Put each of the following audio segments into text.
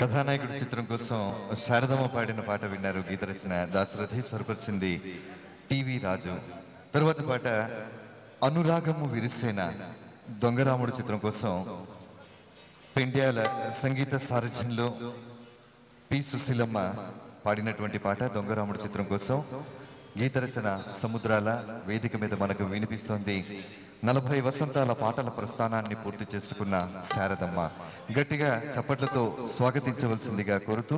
కథానాయకుడి చిత్రం కోసం శారదమ్మ పాడిన పాట విన్నారు గీత రచన దాశరథి స్వరపరిచింది టీవీ రాజు. తరువాత పాట అనురాగము విరిసేన దొంగరాముడు చిత్రం కోసం పెండ్యాల సంగీత సారథ్యంలో పి సుశీలమ్మ పాడినటువంటి పాట దొంగరాముడు చిత్రం కోసం గీత రచన సముద్రాల వేదిక మీద మనకు వినిపిస్తోంది. నలభై వసంతాల పాటల ప్రస్థానాన్ని పూర్తి చేసుకున్న శారదమ్మ. గట్టిగా చప్పట్లతో స్వాగతించవలసిందిగా కోరుతూ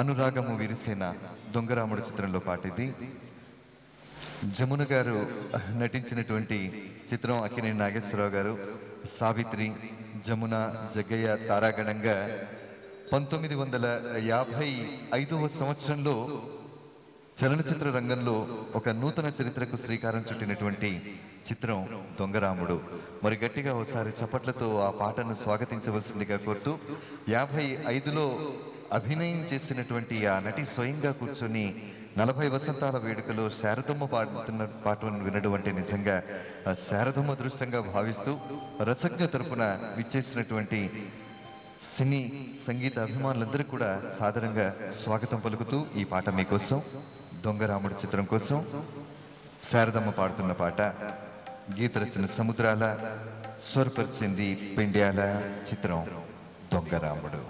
అనురాగము విరిసేన దొంగరాముడు చిత్రంలో పాటిది. జమున గారు నటించినటువంటి చిత్రం అక్కినేని నాగేశ్వరరావు గారు సావిత్రి జమున జగ్గయ్య తారాగణంగా పంతొమ్మిది వందల యాభై ఐదవ సంవత్సరంలో చలనచిత్ర రంగంలో ఒక నూతన చరిత్రకు శ్రీకారం చుట్టినటువంటి చిత్రం దొంగరాముడు. మరి గట్టిగా ఒకసారి చప్పట్లతో ఆ పాటను స్వాగతించవలసిందిగా కోరుతూ యాభై ఐదులో అభినయం చేసినటువంటి ఆ నటి స్వయంగా కూర్చొని నలభై వసంతాల వేడుకలో శారదమ్మ పాడుతున్న పాటను వినడం అంటే నిజంగా శారదమ్మ దృష్టంగా భావిస్తూ రసజ్ఞ తరపున విచ్చేసినటువంటి సినీ సంగీత అభిమానులందరూ కూడా సాధారణంగా స్వాగతం పలుకుతూ ఈ పాట మీకోసం దొంగరాముడి చిత్రం కోసం శారదమ్మ పాడుతున్న పాట గీత రచన సముద్రాల స్వరపరిచింది పెండ్యాల చిత్రం దొంగరాముడు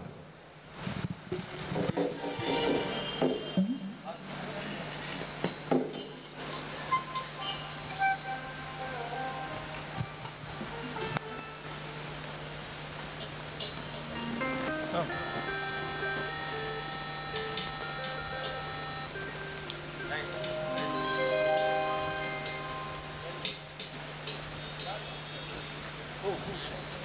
అనురాగము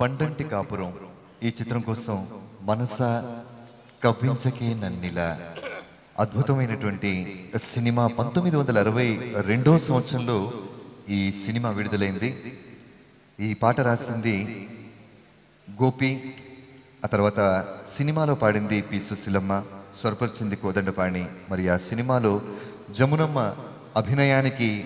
పండంటి కాపురం. ఈ చిత్రం కోసం మనస కవ్వించకే నన్నిలా. అద్భుతమైనటువంటి సినిమా పంతొమ్మిది వందల అరవై రెండో సంవత్సరంలో ఈ సినిమా విడుదలైంది. ఈ పాట రాసింది గోపి ఆ తర్వాత సినిమాలో పాడింది పి సుశీలమ్మ స్వరపరిచింది కోదండపాణి. మరి ఆ సినిమాలో జమునమ్మ అభినయానికి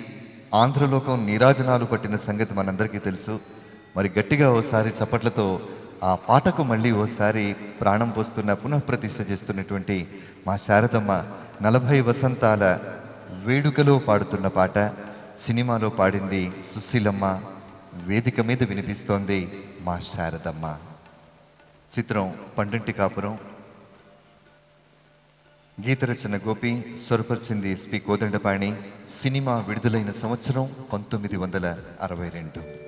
ఆంధ్రలోకం నీరాజనాలు పట్టిన సంగతి మనందరికీ తెలుసు. మరి గట్టిగా ఓసారి చప్పట్లతో ఆ పాటకు మళ్ళీ ఓసారి ప్రాణం పోస్తున్న పునఃప్రతిష్ఠ చేస్తున్నటువంటి మా శారదమ్మ నలభై వసంతాల వేడుకలో పాడుతున్న పాట సినిమాలో పాడింది సుశీలమ్మ. వేదిక మీద వినిపిస్తోంది మా శారదమ్మ. చిత్రం పండంటి కాపురం. గీత రచన గోపి స్వరపరిచింది ఎస్పి కోదండపాణి. సినిమా విడుదలైన సంవత్సరం పంతొమ్మిది వందల అరవై రెండు.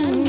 నన్నిలా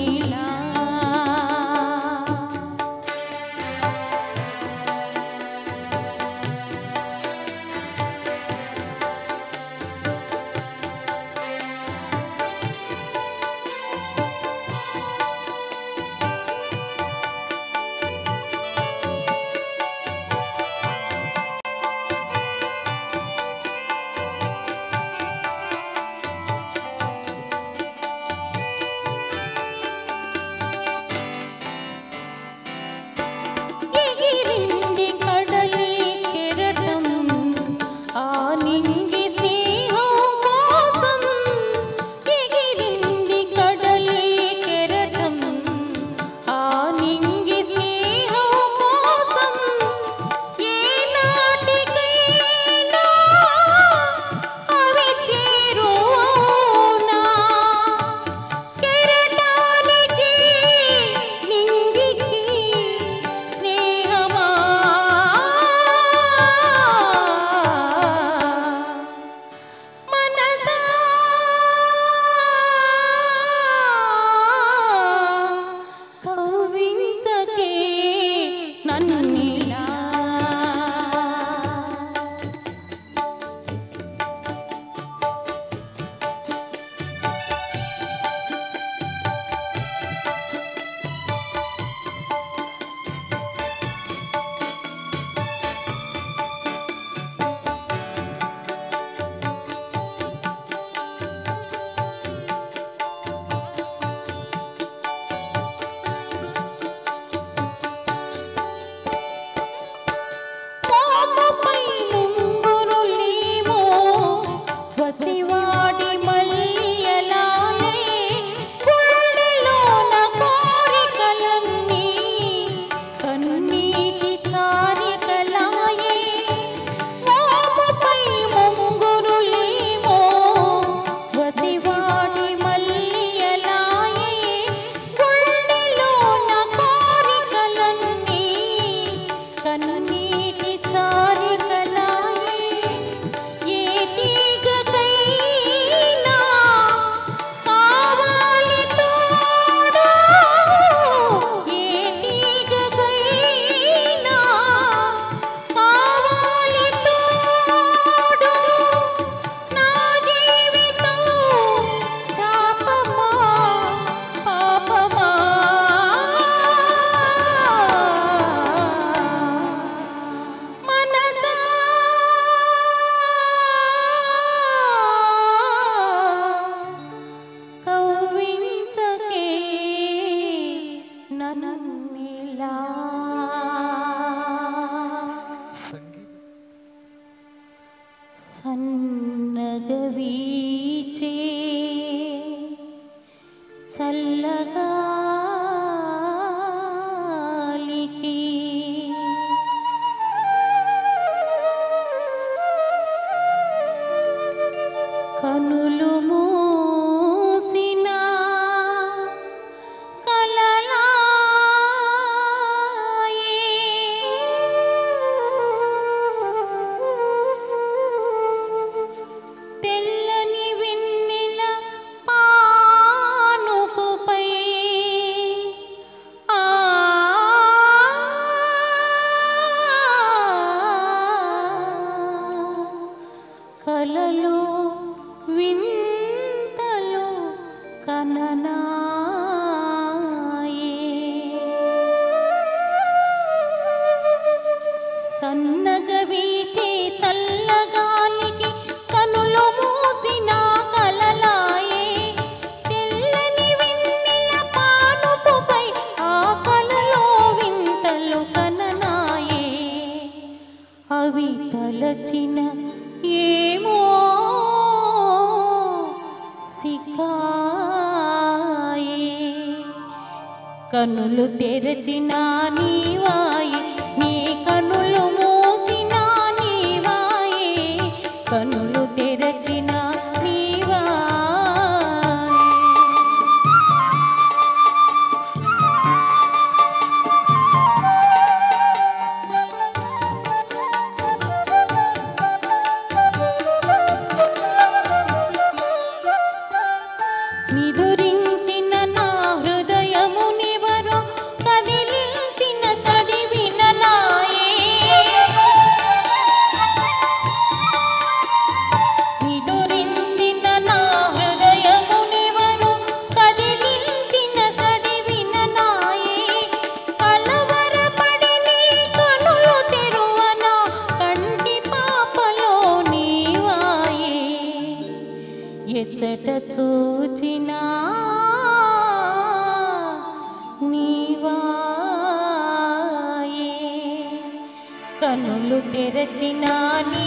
తులు kanana కనులు తెరచిన నీవాయి ఎచ్చట చూచినా నీవాయే కనులు తెరచినా నీ